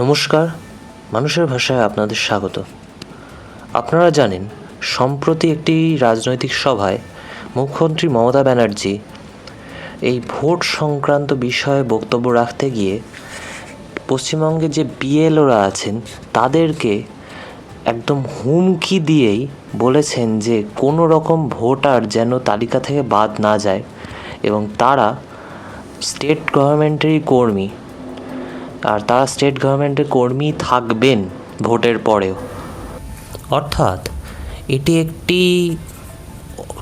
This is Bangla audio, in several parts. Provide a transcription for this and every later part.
নমস্কার, মানুষের ভাষায় আপনাদের স্বাগত। আপনারা জানেন, সম্প্রতি একটি রাজনৈতিক সভায় মুখ্যমন্ত্রী মমতা ব্যানার্জি এই ভোট সংক্রান্ত বিষয়ে বক্তব্য রাখতে গিয়ে পশ্চিমবঙ্গে যে বিএলওরা আছেন, তাদেরকে একদম হুমকি দিয়েই বলেছেন যে কোনো রকম ভোটার যেন তালিকা থেকে বাদ না যায় এবং তারা স্টেট গভর্নমেন্টেরই কর্মী। আর তারা স্টেট গভর্নমেন্টের কর্মী থাকবেন ভোটের পরেও। অর্থাৎ এটি একটি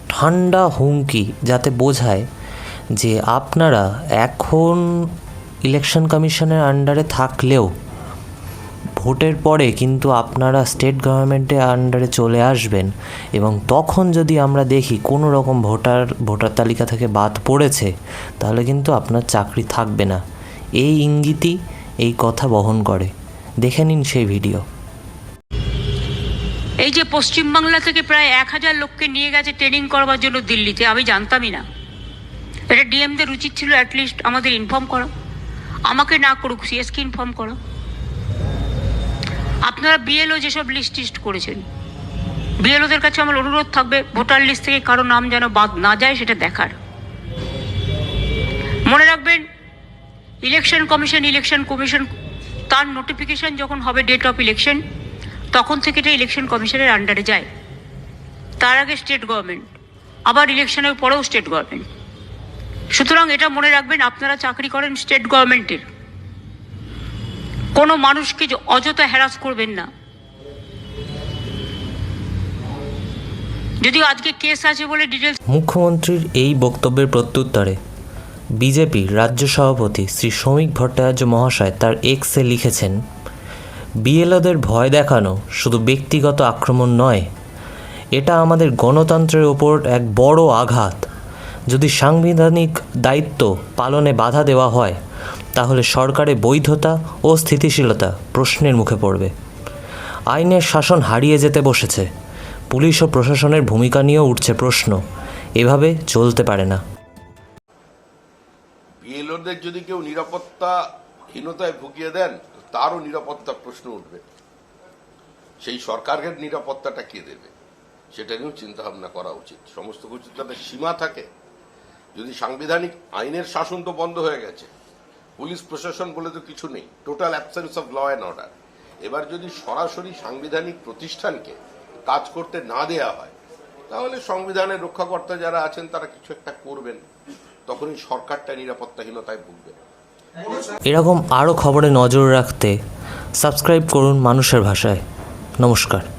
ঠান্ডা হুমকি যাতে বোঝায় যে আপনারা এখন ইলেকশন কমিশনের আন্ডারে থাকলেও ভোটের পরে কিন্তু আপনারা স্টেট গভর্নমেন্টের আন্ডারে চলে আসবেন এবং তখন যদি আমরা দেখি কোনো রকম ভোটার ভোটার তালিকা থেকে বাদ পড়েছে, তাহলে কিন্তু আপনার চাকরি থাকবে না। এই ইঙ্গিতই এই কথা বহন করে। দেখে নিন সেই ভিডিও। এই যে পশ্চিমবাংলা থেকে প্রায় এক হাজার লোককে নিয়ে গেছে ট্রেনিং করবার জন্য দিল্লিতে, আমি জানতামই না। এটা ডিএমদের উচিত ছিল অ্যাটলিস্ট আমাদের ইনফর্ম করা। আমাকে না করুক সিএসকে ইনফর্ম করা। আপনারা বিএলও যেসব লিস্ট টিস্ট করেছেন বিএলওদের কাছে আমার অনুরোধ থাকবে, ভোটার লিস্ট থেকে কারও নাম যেন বাদ না যায়, সেটা দেখার। মনে রাখবেন ইলেকশন কমিশন ইলেকশন কমিশন, তার নোটিফিকেশন যখন হবে ডেট অফ ইলেকশন তখন থেকে এটা ইলেকশন কমিশনের আন্ডারে যায়। তার আগে স্টেট গভর্নমেন্ট আবার ইলেকশনের পরেও স্টেট গভর্নমেন্ট সুতরাং এটা মনে রাখবেন, আপনারা চাকরি করেন স্টেট গভর্নমেন্টের কোনো মানুষকে অযথা হ্যারাস করবেন না। যদিও আজকে কেস আছে বলে ডিটেলস মুখ্যমন্ত্রীর এই বক্তব্যের প্রত্যুত্তরে বিজেপির রাজ্য সভাপতি শ্রী শ্রমিক ভট্টাচার্য মহাশয় তার এক্সে লিখেছেন, বিএলওদের ভয় দেখানো শুধু ব্যক্তিগত আক্রমণ নয়, এটা আমাদের গণতন্ত্রের ওপর এক বড় আঘাত। যদি সাংবিধানিক দায়িত্ব পালনে বাধা দেওয়া হয়, তাহলে সরকারের বৈধতা ও স্থিতিশীলতা প্রশ্নের মুখে পড়বে। আইনের শাসন হারিয়ে যেতে বসেছে। পুলিশ ও প্রশাসনের ভূমিকা নিয়েও উঠছে প্রশ্ন। এভাবে চলতে পারে না। বিএলওদের যদি কেউ নিরাপত্তাহীনতায় ভুগিয়ে দেন, তারও নিরাপত্তার প্রশ্ন উঠবে। সেই সরকারের নিরাপত্তাটা কে দেবে? সেটা নিয়েও চিন্তা ভাবনা করা উচিত। সমস্ত কিছু তাদের সীমা থাকে। যদি সাংবিধানিক আইনের শাসন তো বন্ধ হয়ে গেছে, পুলিশ প্রশাসন বলে তো কিছু নেই। Total absence of law and order এবার যদি সরাসরি সাংবিধানিক প্রতিষ্ঠানকে কাজ করতে না দেয়া হয় তাহলে সংবিধানের রক্ষাকর্তা যারা আছেন, তারা কিছু একটা করবেন। তখনই সরকারটা নিরাপত্তাহীনতায় ভুগবে। এরকম আরও খবরে নজর রাখতে সাবস্ক্রাইব করুন মানুষের ভাষায়। নমস্কার।